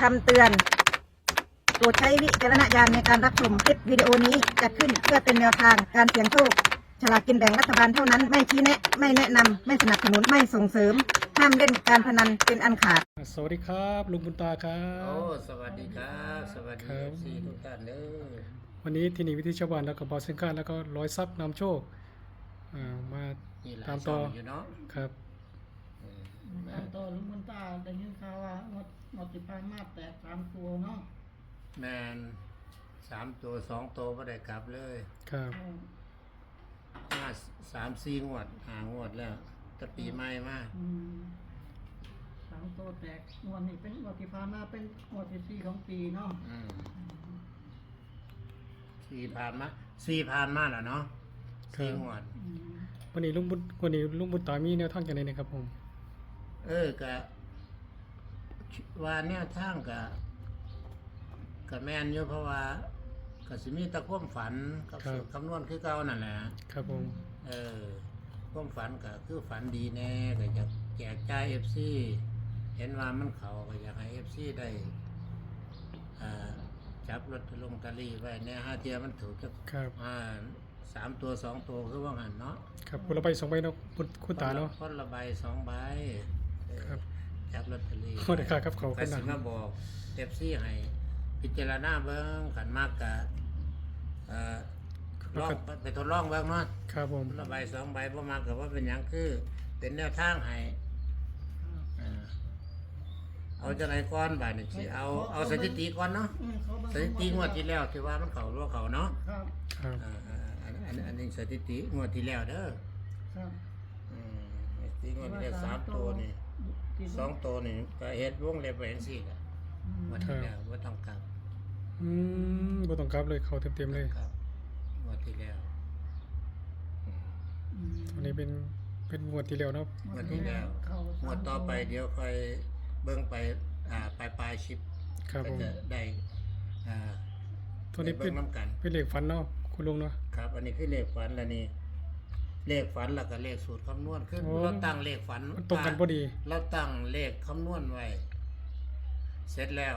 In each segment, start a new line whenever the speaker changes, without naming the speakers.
คำเตือนโปรดใช้วิจารณญาณในการรับชมคลิปวิดีโอนี้จัดขึ้นเพื่อเป็นแนวทางการเสี่ยงโชคฉลากกินแบ่งรัฐบาลเท่านั้นไม่ชี้แนะ ไม่แนะนำไม่สนับสนุนไม่ส่งเสริม ห้ามเล่นการพนันเป็นอันขาด
สวัสดีครับ ลุงบุญตาครั
โอ้
บ
สวัสดีครับ สวัสดี
ครับ
ซีทุกท่านเด้อ
วันนี้ที่นี่วิธีชาวบ้านแล้วก็บอสเซนก้าแล้วก็ร้อยซับนำโชคอ่ามา
มีหลาย
ตาม
ช่
ต่อ
อ งอยู่เนาะ
ครับ
เออ
ตามต่อลุงมันตาได้ยินข่าวว่างด งดสิพานมาแตกสามตัวเนาะ
แมนสามตัวสองตัวไม่ได้กลับเลย
ครับ
เออ
ห้าสามสี่งวดหางวดแล้วแตะปีใหม่มาก
อืมสามตัวแตกงวดนี้เป็นงวดสิพานมาเป็นงวดที่สี่ของปีเนาะ
อืมสี่ผ่านมาสี่ผ่านมาแล้วเนาะสี่งวด
อืม
วันนี้ลุงบุญวันนี้ลุงบุญตามีแนวทางอย่างไรนะครับผม
เออกะ ว่าแนวทางกะกะแมนอยู่เพราะว่ากะสิมีแตะความฝันกับ สูตรคำนวณคือเก่านั่นแหละ
ครับผม
เออความฝันก็คือฝันดีแน่ก็อยากแจกจ่ายเอฟซีเห็นว่ามันเขาก็อยากให้เอฟซีได้อ่าจับลอตเตอรี่ลงตะลีไว้เนี่ยห้าเทียมันถูกจะ
ครับ
อ่าสามตัวสองตัวคือว่างันเนาะ
ครับคุณเราไปสองใบเนาะคุณคุณตาเนาะ
คนละใบสองใบเออ
ครับ
จับลอตเตอรี่
โอ้ได้ค่ากับเขา
ก็
คนนั้
สิ
น
มาบอกเอฟซีให้พิจารณาเบิ้งขันมากกะเอ่อลองไปทดลองเบิ้งเนาะ
ครับผม
ละใบสองใบประมาณกับว่าเป็นหยังคือ เป็นแนวทางให้อ่าเอาจะไหนก้อนบ่ายนี่สิเอาเอาสถิติก่อนเนาะ
อืมเขา
สถิติงวดที่แล้วที่ว่ามันเขารั่วเขาเนาะ
ครับ
ครับ
อ่าอ่าอันอันอันนี้สถิติงวดที่แล้วเด้อ
ครับ
อืมสถิติงวดที่แล้วสามตัวนี่
ที่
สองตัวนี่ก็เฮ็ดวงเล็บไปจังซี่แหละ
อืม
งวดที่แล้วว่าต้องกลับ
อืมบ่ต้องกลับเลยเขาเต็มๆเลย
ครับงวดที่แล้วอืม
อืม
วันนี้เป็นเป็นงวดที่แล้วเนาะ
งวดที่แล้ว
เข้าง
วดต่อไปเดี๋ยวค่อยเบิ่งไปอ่าปลายปลายๆชิป
ครับ
ก็
ผม
จะได้อ่า
ตัวนี้
ได้
เป็
เบิ่
น
งน้ำกัน
เป็นเลขฝันเนาะคุณลุงเนาะ
ครับ อันนี้คือเลขฝันแล้วนี่ เลขฝันแล้วก็เลขสูตรคำนวณคือ
โอ้
เราตั้งเลขฝัน
มันตรงกันพอดี
เราตั้งเลขคำนวณไว้ เสร็จแล้ว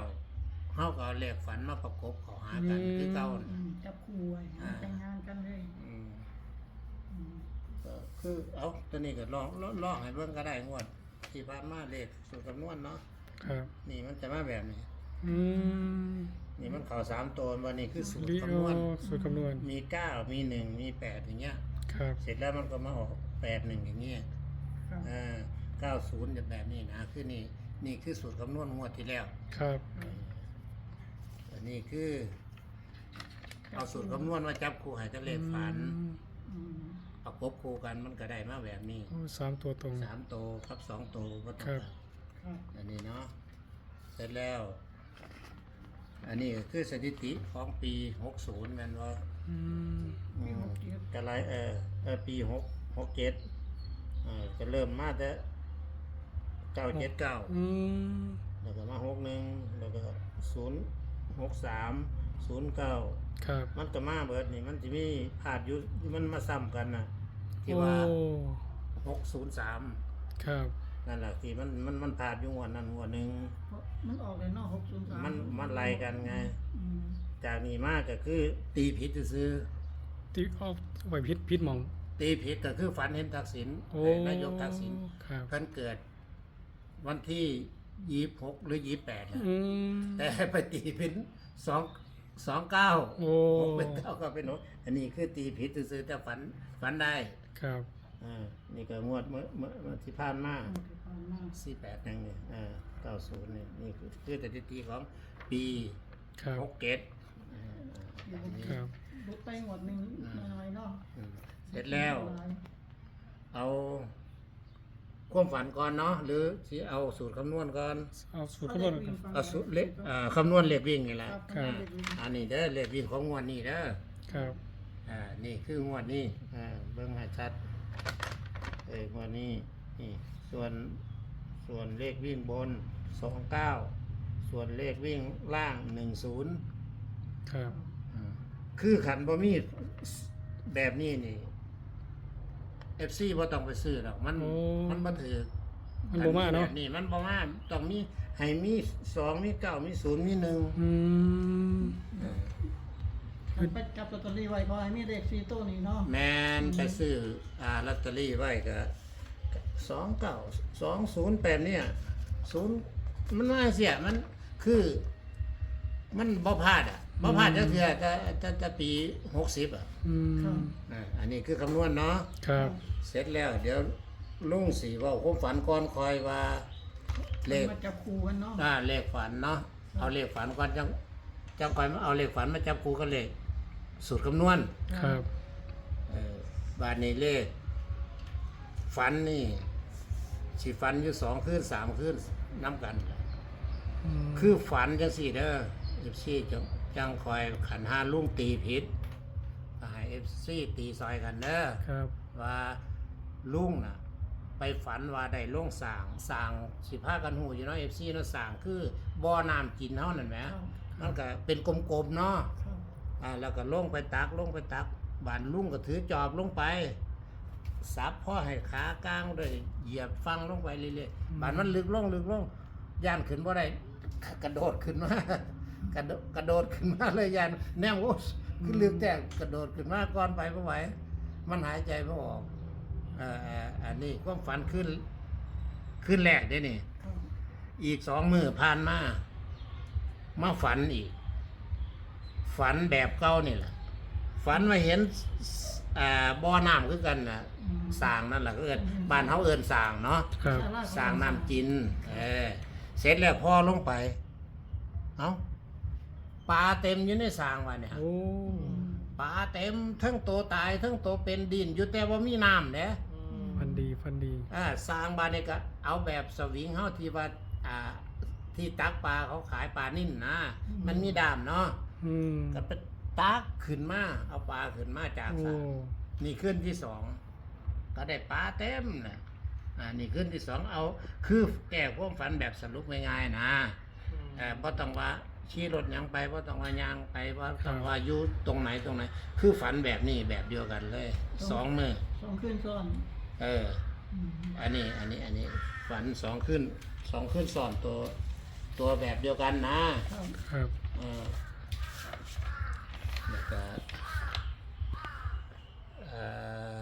เฮาก็เอาเลขฝันมาประกบเข้าหากัน
อืม
คือเก่า
อื
น่ะ
มจับคู่ไว้
อ่า
แต่งงานกันเลย
อืม
อืม
ก็คือเอาตัวนี้ก็ลองลองลองให้เบิ่งก็ได้งวดที่ผ่านมาเลขสูตรคำนวณเนาะ
ครับ
นี่มันจะมาแบบนี้
อืม
นี่มันเข้าสามตัววันนี้คือสูตร
ลี
คำ
โอน
วณ
สูตรคำนวณ
มีเก้ามีหนึ่งมีแปดอย่างเงี้ย
ครับ
เสร็จแล้วมันก็มาออกแปดหนึ่งอย่างเงี้ย
ครับ
อ่าเก้าศูนย์จะแบบนี้นะคือนี่นี่คือสูตรคำนวณงวดที่แล้ว
ครับ
อันนี้คือ เอาสูตรคำนวณมาจับคู่ให้กับเลขฝัน
อืม
อืม
ประกบคู่กันมันก็ได้มาแบบนี้
โอ้สามตัวตรง
สามโตวครับสองโตวก็ต้อ
ครั
ง
บ
ครับ
อันนี้เนาะ เสร็จแล้ว อันนี้ก็คือสถิติของปีหกศูนย์แมันว่า
อืม
อืมกะไรเออเออ ปีหกหกเจ็ดเออจะเริ่มมาแต่เก้าเจ็ดเก้า
อืม
แล้วก็มาหกหนึ่งแล้วก็ศูนย์หกสามศูนย์เก้า
ครับ
มันก็มาเบิดนี่มันจะมีผาดอยู่มันมาซ้ำกันนะที่
โอ้
ว่าหกศูนย์สาม
ครับ
นั่นแหละที่มันมันมันผาดอยู่หัวนั้นหัวหนึ่ง
เพราะมันออกเลยเนาะหกศูนย์สาม
มันมันไล่กันไง
อืม
จากนี้มากก็คือตีผิดซื้อ
ที่เอาไว้พิษพิษหมอง
ๆตีผิดก็คือฝันเห็นทักษิณ
โอ้
นายกทักษิณ
ครับ
เพิ่นเกิด วันที่ยี่หกหรือยี่แปด
อืม
แต่ไปตีเป็นสองสองเก้า
โอ้
หกเป็นเก้าก็เป็นหกอันนี้คือตีผิดซื้อๆแต่ฝันฝันได้
ครับ
อ่านี่ก็งวดเมื่อเมื่อเมื่อที่ผ่านมา
เอาที่ผ่านมา
สี่แปดนั่นเนี่ยอ่าเก้าศูนย์เนี่ยนี่คือคือสถิติของปี
ครับ
หกเจ็ดอ่า
เดี๋ยว
ครับ
ลุกไปหมดหนึ่งหน่อยๆเนาะ
อืมเสร็จแล้ว เอาความฝันก่อนเนาะหรือสิเอาสูตรคำนวณก่อน
เอาสูตรคำนวณก่อน
เอาสูตรเลขอ่าคำนวณเลขวิ่งนี่แหละ
ครับ
ครับ
อันนี้เด้อเลขวิ่งของงวดนี้เด้อ
ครับ
อ่านี่คืองวดนี้อ่าเบิ่งให้ชัดเอองวดนี้นี่ส่วนส่วนเลขวิ่งบนสองเก้าส่วนเลขวิ่งล่างหนึ่งศูนย์
ครับ
คือขันบ่มีแบบนี้นี่เอฟซีบ่ต้องไปซื้อหรอกมัน
โอ้
มันบ่ถือ
มันบ่มาเนาะ
แบบนี่มันบ่มาต้องมีให้มีสองมีเก้ามีศูนย์มีหนึ่ง
อืม
เออ
มันไปจับลอตเตอรี่ไว้เพราะให้มีเลขสี่ตัวนี้เนาะ
แมนไปซื้ออ่าลอตเตอรี่ไว้ก็สองเก้าสองศูนย์แปดเนี่ยศูนย์มันว่าเสียมันคือ มันบ่พลาดอะ บ่พลาดจะเถื่อจะจะจะปีหกสิบอะ
อืม
อ่าอันนี้คือคำนวณเนาะ
ครับ
เสร็จแล้ว เดี๋ยวลุงสีว่าผมฝันก่อนคอยว่าเลข
มาจับคู่กันเนาะ
อ่าเลขฝันเนาะเอาเลขฝันก่อนจังจังคอยมาเอาเลขฝันมาจับคู่กับเลขสูตรคำนวณ
ครับ
เออบาทนี้เลข ฝันนี่สิฝันอยู่สองคืนสามคืนน้ำกัน
อืม
คือฝันจังสี่เด้อเอฟซีจัง จังคอยขันห้าลุงตีผิดก็ให้เอฟซีตีซอยกันเด้อ
ครับ
ว่าลุงน่ะ ไปฝันว่าได้ล่งสร้างสร้างสิผ้ากันหูอยู่เนาะเอฟซีเนาะสร้างคือบ่อน้ำกินเท่านั้นแหม
ครับ
มันก็เป็นกลมๆเนาะ
ครับ
อ่าแล้วก็ลงไปตักลงไปตักบานลุงก็ถือจอบลงไปสับพ่อให้ขากลางด้วยเหยียบฟังลงไปเรื่อยๆบานมันลึกลงลึกลงย่านขึ้นบ่ได้กระโดดขึ้นมา กระโดดกระโดดขึ้นมาเลยย่านแนมโอ้คือลึกแต่กระโดดขึ้นมาก่อนไปบ่ไหวมันหายใจไม่ออกเอ่อเอ่ออันนี้ความฝันขึ้นขึ้นแรกเด้นี่
ครับ
อีกสองมือผ่านมามาฝันอีก ฝันแบบเก่านี่แหละฝันมาเห็นอ่าบ่อน้ำคือกันนะสร้างนั่นแหละก็เอินบ้านเฮาเอินสร้างเนาะ
ครับ
สร้างน้ำจินเออเสร็จแล้วพ่อลงไป เอ้า ปลาเต็มอยู่ในสร้างวะเนี่ย
โอ้
ปลาเต็มทั้งตัวตายทั้งตัวเป็นดินอยู่แต่ว่ามีน้ำเด้
ฟันดีฟันดี
อ่าสร้างบานนี่ก็เอาแบบสวิงเฮาที่ว่าอ่าที่ตักปลาเขาขายปลานิ่นนะมันมีดามเนาะ
อืม
ก็ไปตักขึ้นมาเอาปลาขึ้นมาจาก
โอ้
สระนี่ขึ้นที่สองก็ได้ปลาเต็มนะอ่านี่ขึ้นที่สองเอา คือแก้ความฝันแบบสรุปง่ายๆนะ เออบ่ต้องว่า ขี่รถหยังไปบ่ต้องว่ายางไปบ่ต้องว่าอยู่ตรงไหนตรงไหน คือฝันแบบนี้แบบเดียวกันเลยสองมือ
สองขึ้นซ้อน
เออ
อืม
อันนี้อันนี้อันนี้ฝันสองขึ้นสองขึ้นสอนตัว ตัวแบบเดียวกันนะครับ
ครับ
เออแล้วก็เอ่อ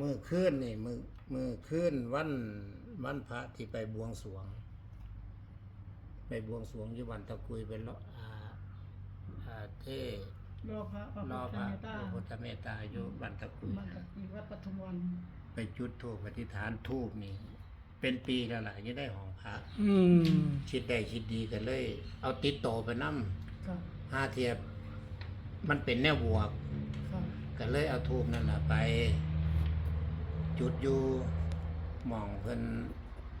มือขึ้นนี่มือมือขึ้นวันวันพระที่ไปบวงสรวง ไปบวงสรวงอยู่วันตะกุยเป็นเลาะอ่าอ่าเท่
รอพระพระ
รอ
พุท
พ
ธ
ระ
เมตตา
พระพุทธเมตตาอยู่วันตะกุย
มันกับที่วัดปทุมวัน
ไปจุดทูปอธิษฐานทูบนี่เป็นปีแล้วล่ะยังได้ของพระ
อืม
คิดได้คิดดีกันเลย เอาติดโตไปนั่ม
ครับ
ห้าเทียบ มันเป็นแนวบวก
ครับ
ก็เลยเอาทูบนั่นแหละไป จุดอยู่หมองเพิ่น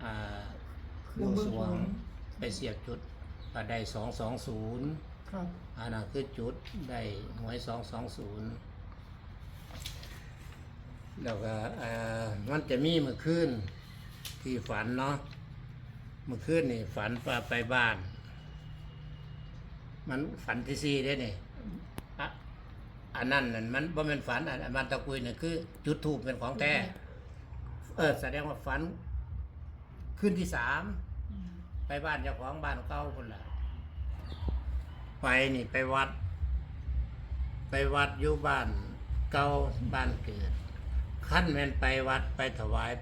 อ่าบวงสรวง ไปเสียบจุดก็ได้สองสองศูนย์
ครับ
อันนั้นคือจุดได้หวยสองสองศูนย์แล้วก็เอ่อมันจะมีเมื่อคืนที่ฝันเนาะเมื่อคืนนี่ฝันว่าไปบ้าน มันฝันที่สี่ได้นี่อะอันนั้นนั่นมันบ่เป็นฝันอันอันมันตะกุยนี่คือ จุดทูบเป็นของแท้เออแสดงว่าฝันคืนที่สาม
อืม
ไปบ้านเจ้าของบ้านเก่าคนละไปนี่ไปวัด ไปวัดอยู่บ้านเก่าบ้านเกิดขั้นแม่นไปวัดไปถวาย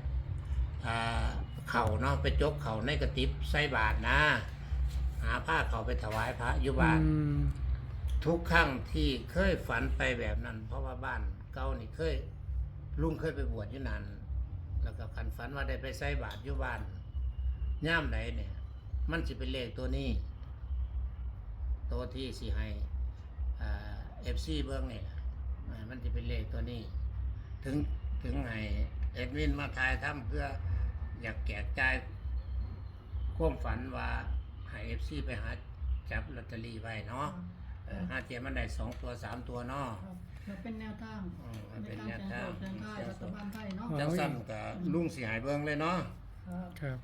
อ่าเข่าเนาะไปจกเข่าในกระติบใส่บาทนะ หาผ้าเขาไปถวายพระอยู่บ้าน
อืม
ทุกครั้งที่เคยฝันไปแบบนั้น เพราะว่าบ้านเก่านี่เคยลุงเคยไปบวชอยู่นั่นแล้วก็ขันฝันว่าได้ไปใส่บาตรอยู่บ้านย่ามไหนเนี่ย มันจะเป็นเลขตัวนี้ ตัวที่สิให้เอฟซีเบื้องนี่ล่ะอ่ามันจะเป็นเลขตัวนี้ ถึงถึงให้เอ็ดวินมาทายทำเพื่ออยากแจกจ่ายความฝันว่าให้เอฟซีไปหาจับลอตเตอรี่ไว้เนาะเออห้าเทียมมันได้สองตัวสามตัวเนาะ
ครับมันเป็นแนวทาง
อืมมัน
ใน
เป็น
การ
แนว
เสียง
ทาง
โชคเสียงทายรัฐบาลไทยเนาะ
จังสั้นกับลุงสีหายเบิ้งเลยเนาะ
ครับ
ครับ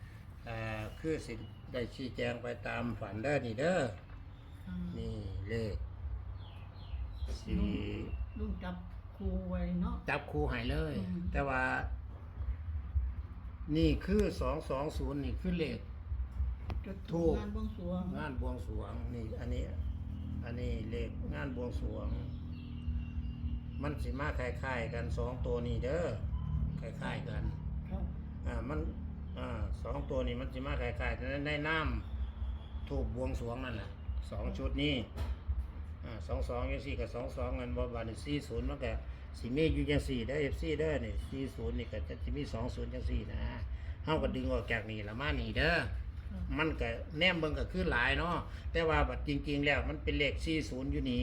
อ่าคือสิ ได้ชี้แจงไปตามฝันเด้อนี่เด้อ
อ่า
นี่เลขสี
ลุงจับครูไว้เนาะ
จับคู่ใหายเลย
อืม
แต่ว่า นี่คือสองสองศูนย์นี่คือเลข
จุด
ถูก
งานบวงสรวง
งานบวงสรวงนี่อันนี้ อันนี้เลขงานบวงสรวง มันสิมาคล้ายๆกันสองตัวนี้เด้อคล้ายๆกัน
ครับ
อ่ามันอ่า สองตัวนี้มันสิมาคล้ายๆกันในน้ำถูกบวงสรวงนั่นแหละสองชุดนี้อ่าสองสองยังสี่กับสองสองเงินบอบานี่สี่ศูนย์มันก็สิมีอยู่ยังสี่ได้เอฟซีเด้อนี่สี่ศูนย์นี่ก็จะมีสองศูนย์ยังสี่นะเฮาก็ดึงออกจากนี่ละมานี่เด้อมันก็แนมเบิ่งก็คือหลายเนาะแต่ว่าบัดจริง ๆ แล้วมันเป็นเลข40อยู่นี่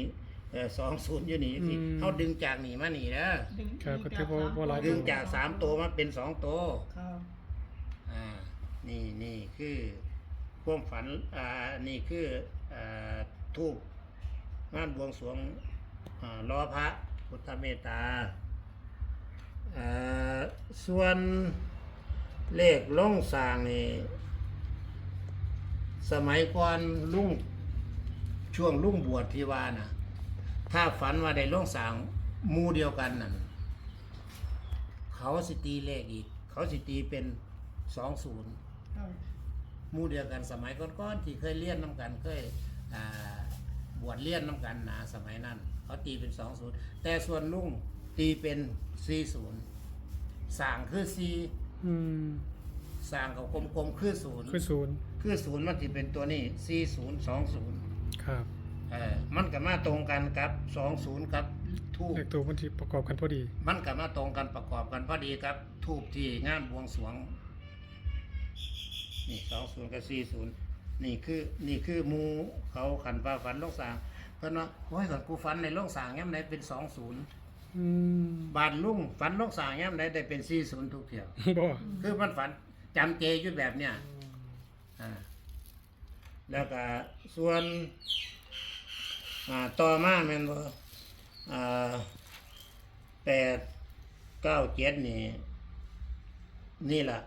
เออ20อยู่นี่สิ
อืม
เฮาดึงจากนี่มานี่เด้อ
ดึง
ครับก็ถือว่า
สม
บ่หลาย
ดึงจากสามตัวมาเป็นสองตัว
ครับ
อ่า นี่นี่คือความฝันอ่านี่คืออ่าทูปงานบวงสรวงอ่ารอพระพุทธเมตตาอ่าส่วนเลขล่องสางนี่สมัยก่อนลุงช่วงลุงบวชที่ว่านะถ้าฝันว่าได้ล่องสางมูเดียวกันนั่นเขาสิตีเลขอีก เขาสิตีเป็นสองศูนย์ หมูเดียวกันสมัยก่อนๆที่เคยเลี้ยนน้ำกันเคยอ่าบวชเลี้ยนน้ำกันนะสมัยนั้น เขาตีเป็นสองศูนย์แต่ส่วนลุงตีเป็นสี่ศูนย์สร้างคือสี่
อืม
สร้างกับกลมๆคือศูนย์
คือศูนย์
คือศูนย์มันจะเป็นตัวนี้สี่ศูนย์สองศูนย์
ครับ
เออมันก็มาตรงกันกับสองศูนย์กับทูบ
เลขตัวมันที่ประกอบกันพอดี
มันก็มาตรงกันประกอบกันพอดีครับทูบที่งานบวงสรวง นี่สองศูนย์กับสี่ศูนย์นี่คือนี่คือหมูเขาขันฟ้าฝันโลกสางเพิ่นว่าโอ้ยก่อนกูฝันในโลกสางย้ำไหนเป็นสองศูนย์
อืม
บาทลุงฝันโลกสางย้ำไหนได้เป็นสี่ศูนย์ทุกเที่ยว
บ่
คือมันฝันจำเจอยู่แบบเนี้ยอ่าแล้วก็ส่วนอ่าต่อมาแม่นบ่อ่าแปดเก้าเจ็ดนี่นี่ล่ะ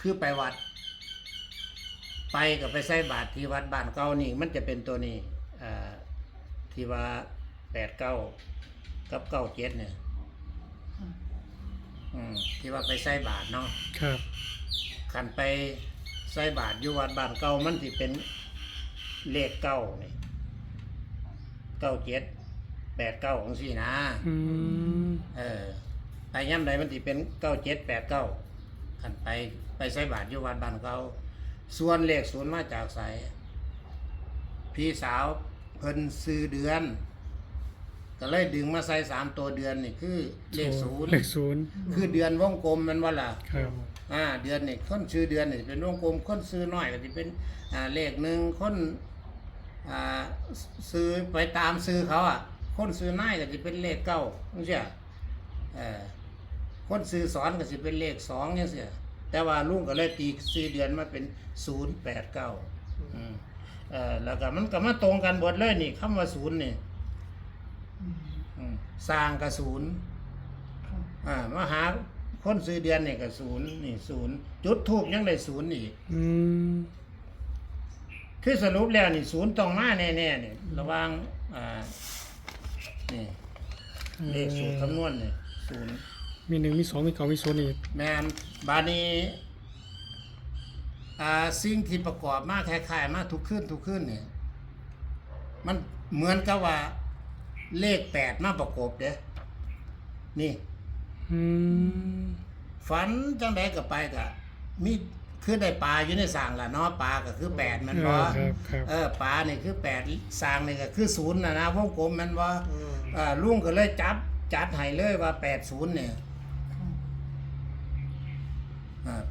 คือไปวัด ไปกับไปใส่บาตรที่วัดบ้านเก่านี่ มันจะเป็นตัวนี้อ่าที่ว่าแปดเก้ากับเก้าเจ็ดเนี่ยอืมที่ว่าไปใส่บาตรเนาะ
ครับ
ขันไปใส่บาทอยู่วัดบ้านเก่ามันสิเป็นเลขเก้านี่เก้าเจ็ดแปดเก้าของสี่นะ
อืม
เออไปย่ำใดมันสิเป็นเก้าเจ็ดแปดเก้าขันไปไปใส่บาทอยู่วัดบ้านเก่า ส่วนเลขศูนย์มาจากใสพี่สาวเพิ่นซื้อเดือน ก็เลยดึงมาใส่สามตัวเดือนนี่คือเลขศูนย์
เลขศูนย์
คือเดือนวงกลมแมันว่าล่ะ
ครับ
อ่าเดือนนี่คนซื้อเดือนนี่เป็นวงกลมคนซื้อน้อยก็จะเป็นอ่าเลขหนึ่งคนอ่าซื้อไปตามซื้อเขาอะ คนซื้อน้อยก็จะเป็นเลขเก้าไม่ใช่เออคนซื้อสอนก็จะเป็นเลขสองเนี่ยเสีย แต่ว่าลุงก็เลยตีซื้อเดือนมาเป็นศูนย์แปดเก้าเออแล้วก็มันก็มาตรงกันหมดเลยนี่คำว่าศูนย์นี่
อืม
อืมสร้างกับศูนย์
ครับ
อ่ามาหาคนซื้อเดือนนี่ก็ศูนย์นี่ศูนย์จุดทูบยังได้ศูนย์อีก
อืม
คือสรุปแล้วนี่ศูนย์ต้องมาแน่ๆนี่ระหว่างอ่านี่เลขสูตรคำนวณนี่ศูนย์
มีหนึ่งมีสองมีเก้ามีศูนย์อีก
แมนบานี้อ่าสิ่งที่ประกอบมาคล้ายๆ มาทุกขึ้นทุกขึ้นเนี่ยมันเหมือนกับว่าเลขแปดมาประกบเด้นี่
อืม
ฝันจังไดก็ไปกะมีคือได้ปลาอยู่ในสร้างละเนาะปลาก็คือแปดแมันบ่
เออครับครับ
เออปลานี่คือแปดสร้างนี่ก็คือศูนย์นะนะวงกลมแมันบ่เออลุงก็เลยจับจัดให้เลยว่าแปดศูนย์เนี่ยอ่า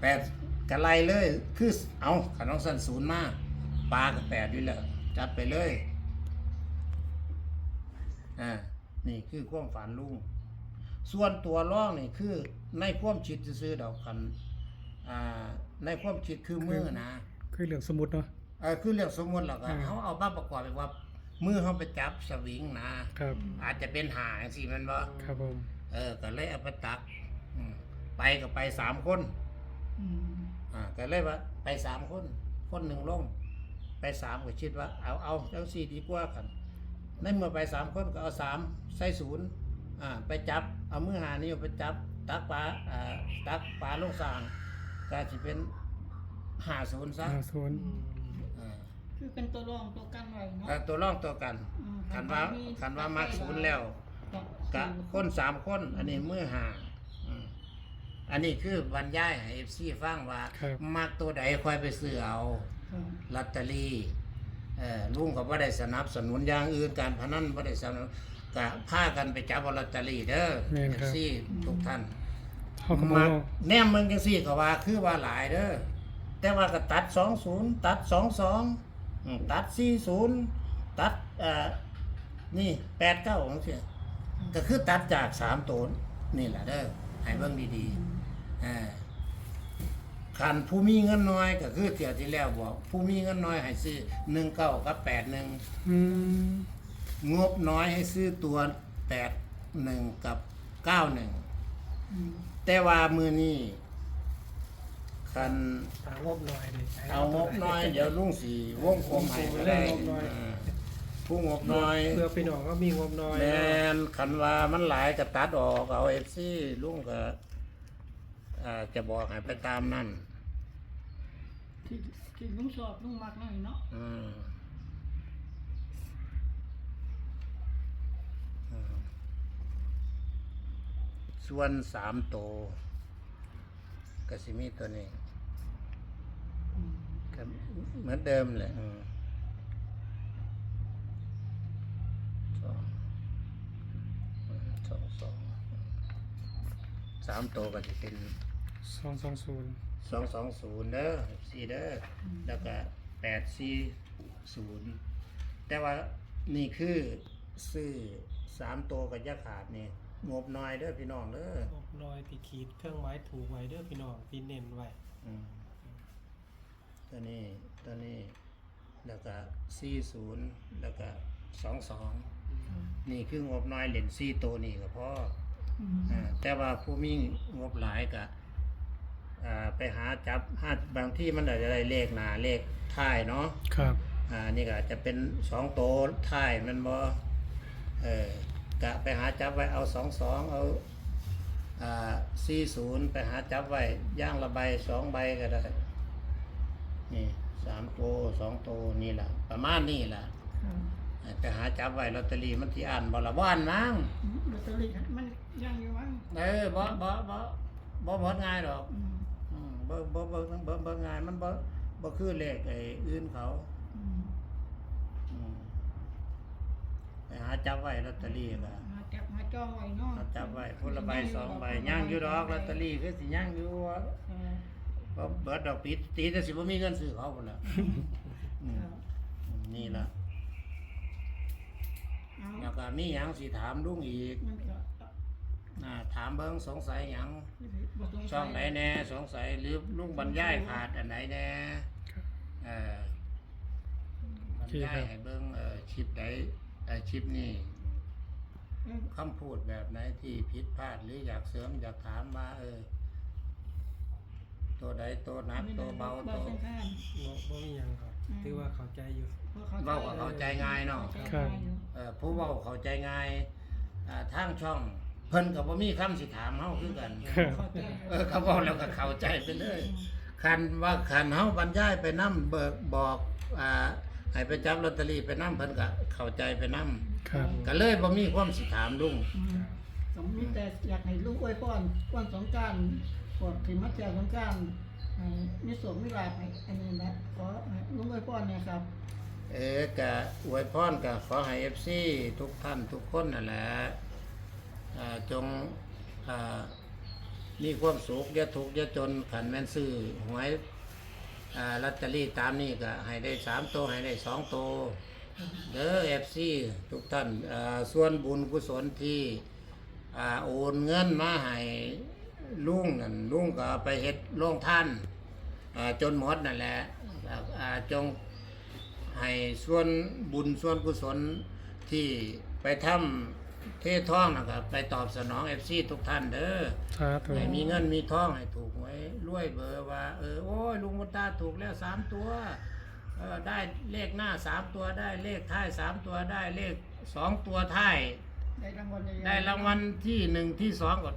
แปดกะไลเลย คือเอาขนองสั้นศูนย์มากปลาก็แปดอยู่แล้วจัดไปเลยอ่านี่คือความฝันลุงส่วนตัวร่องนี่คือในความคิดซื้อๆดอกคันอ่าในความคิดคือมือนะ
คือเรื่องสมุดเนาะ
เออคือเรื่องสมมติแล้วก็
อ่า
เขาเอาบ้าประกอบไปว่ามือเขาไปจับสวิงนะ
ครับ
อาจจะเป็นหาสิมันบ่
ครับผม
เออก็เลยเอาไปตักอืมไปก็ไปสามคน
อืม
อ่าก็เลยว่า ไปสามคน คนหนึ่งลง ไปสามก็คิดว่า เอาเอาจังสี่ดีกว่ากันในเมื่อไปสามคนก็เอาสามใส่ศูนย์อ่าไปจับ เอามือหานี่ไปจับ ตักปลาอ่าตักปลาลงสางก็จะเป็นหาศูนย์ซะ
ห้าศูนย์
เออ
คือเป็นตัวรองตัวกันไว้เนาะ
แล้วตัวร่องตัวกัน
อืม
คันว่าคันว่ามักศูนย์แล้ว
ก็
กะคนสามคน อันนี้มือหาอืม อันนี้คือบรรยายให้เอฟซีฟังว่า
ครับ
มักตัวใดค่อยไปซื้อเอา
ครับ
ลอตเตอรี่เออลุงก็บ่ได้สนับสนุนอย่างอื่นการพนันบ่ได้สนับสนุนก็พากันไปจับเอาลอตเตอรี่เด้อ
แม่น
เอ
ครั
ฟ
บ
ซีทุกท่าน
เขาก็บอ
มั
ก
กแนมมึงจังซี่ก็ว่าคือว่าหลายเด้อแต่ว่าก็ตัด 20 ตัด 22อืมตัด 40 ตัดเอ่อนี่ 89จังซี่ก็คือตัดจาก3ตัวนี่แหละเด้อให้เบิ่งดีๆ อ่าคันผู้มีเงินน้อยก็คือเที่ยวที่แล้วบอกผู้มีเงินน้อยให้ซื้อ19กับ81
อืม
งบน้อยให้ซื้อตัว81กับ91
อืม
แต่ว่ามือนี้คัน
หางบหน่อยดิ
เอางบน้อย เดี๋ยวลุงสีวงกลมให้ก็ได้
งบน้อย
อ่าผู้งบน้อย
เพื่อพี่น้องก็มีงบน้อย
แมนคันว่ามันหลายก็ตัดออกเอาเอฟซีลุงก็ อ่าจะบอกให้ไปตามนั่น
ที่ที่ลุงชอบลุงมักหน่อยเนาะ
อืมอืมส่วนสามโตวก็สิมีตัวนี้
อืม
ก็เหมือนเดิมแหละอืมสองอืมสองสองสามตัวก็จะเป็น
สองสองศูนย์
สองสองศูนย์เด้อสี่เด้ออแล้วก็แปดสี่ศูนย์แต่ว่านี่คือซื้อสามตัวกับยาขาดนี่งบน้อยเด้อพี่น้องเด้อง
บน้อยที่ขีดเครื่องไม้ถูกไว้เด้อพี่น้องที่เน้นไว้
อืมตัวนี้ตัวนี้แล้วก็สี่ศูนย์แล้วก็สองสองนี่คืองบน้อยเหรียญสี่ตัวนี่ก็พอ
อืม
อ่าแต่ว่าผู้มีงบหลายก็ อ่าไปหาจับหาบางที่มันอาจจะได้เลขหนาเลขท้ายเนาะ
ครับ
อ่านี่ก็อาจจะเป็นสองโตวท้ายมันบ่เออกะไปหาจับไว้เอาสองสองเอาอ่าสี่ศูนย์ไปหาจับไว้ย่างละใบสองใบก็ได้นี่สามโตวสองโตวนี่แหละประมาณนี้แหละ
ครับ
ไปหาจับไว้ลอตเตอรี่มันที่อ่านบ่ละบ้านมั้ง
อืมลอตเตอรี่มันยังอยู่มั้ง
เออบ่บ่บ่บ่หมดง่ายดอก
อืม
อืมบ่บ่บ่บ่บ่ง่ายมันบ่บ่คือเลขไอ้อื่นเขา
อืม
อืมไปหาจับไว้ลอตเตอรี่ก็
มาจับมาจองไว้เนาะ
หาจับไว้คนละใบสองใบย่างอยู่ดอกลอตเตอรี่คือสิย่างอยู่ว่า
เออ
บ่เบิดดอกปีตีแต่สิบ่มีเงินซื้อเขาพุ่นล่ะอืม
ครับ
นี่ล่ะ
เอา
แล้วก็มีหยังสิถามลุงอีก
มันก็
อ่าถามเบิ่งสงสัยหยัง
บ่สงสัย
ช่องไหนแน่สงสัยหรือลุงบรรยายขาดอันไหนแน่เออบรรยายให้เบิ่งเอ่อคลิปใดเอ่อคลิปนี้
เออ
คำพูดแบบไหนที่ผิดพลาดหรืออยากเสริมอยากถามมาเออตัวใดตัวหนักตัวเบาตัว
สำคัญ
งบบ่มีหยังครับถือว่าเข้าใจอยู่
เพราะเขา
เว้าก็เข้าใจง่ายเนาะ
เข้ใจง่ายอยู่
เออผู้เว้าเข้าใจง่ายอ่าทางช่อง เพิ่นก็บ่มีคำสิถามเฮาคือกัน
เข้าใจ
เออเขาบอกแล้วก็เข้าใจไปเลยคันว่าคันเฮาบรรยายไปนํเบิกบอกอ่าให้ไปจับลอตเตอรี่ไปนํเพิ่นก็เข้าใจไปนํ
ครับ
ก็เลยบ่มีความสิถามลุง
อืมสมมีแต่อยากให้ลูกอวยพรวันสงกรารปวดถึงมัธยมสงกรารมีสมมีลาภให้อันนี้นะขอให้ลุงอวยพรเนี่ยครับ
เออก็อวยพรก็ขอให้ FC ทุกท่านทุกคนนั่นแหละอ่า จงอ่ามีความสุขย่าทุกยะจนขันแม่นซื้อหวยลอตเตอรี่ตามนี้ก็ให้ได้สามโตให้ได้สองโตเด้อ FC ทุกท่านส่วนบุญกุศลที่โอนเงินมาให้ลุงนั่นลุงก็ไปเฮ็ดโรงท่านจนหมดนั่นแหละจงให้ส่วนบุญส่วนกุศลที่ไปทำ เทท่องนะครับไปตอบสนองเอฟซีทุกท่านเด้อ
สาธุ
ให้มีเงินมีทองให้ถูกไว้รวยเบอร์ว่า เออโอ้ยลุงมุนตาถูกแล้วสามตัวเออได้เลขหน้าสามตัวได้เลขท้ายสามตัวได้เลขสองตัวท้าย
ได้รางวัลใหญ่ๆ
ได้รางวัลที่หนึ่งที่สองก็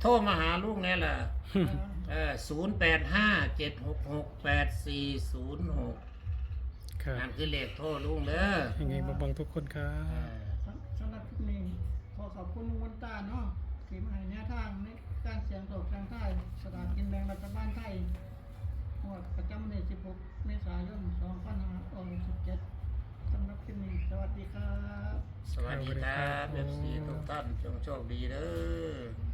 โทรมาหาลูกเนี่ยแหละ
เออ
เออศูนย์แปดห้าเจ็ดหกหกแปดสี่ศูนย์หก
ครับ
นั่นคือเลขโทรลุงเด้อ
ยังไงมาบังทุกคนครั
เอบอ
สำหรับคลิปนี้ข อขอบคุณลุงวันตาเนาะที่มาให้แนวทางในการเสียงโศกทางไทยสลากกินแบ่งรัฐบาลไทยงวดประจำวันที่16 เมษายน 2567สำหรับคลิปนี้สวัสดีครับ
สวัสดีครับเอฟซีทุกท่านจงโชคดีเด้อ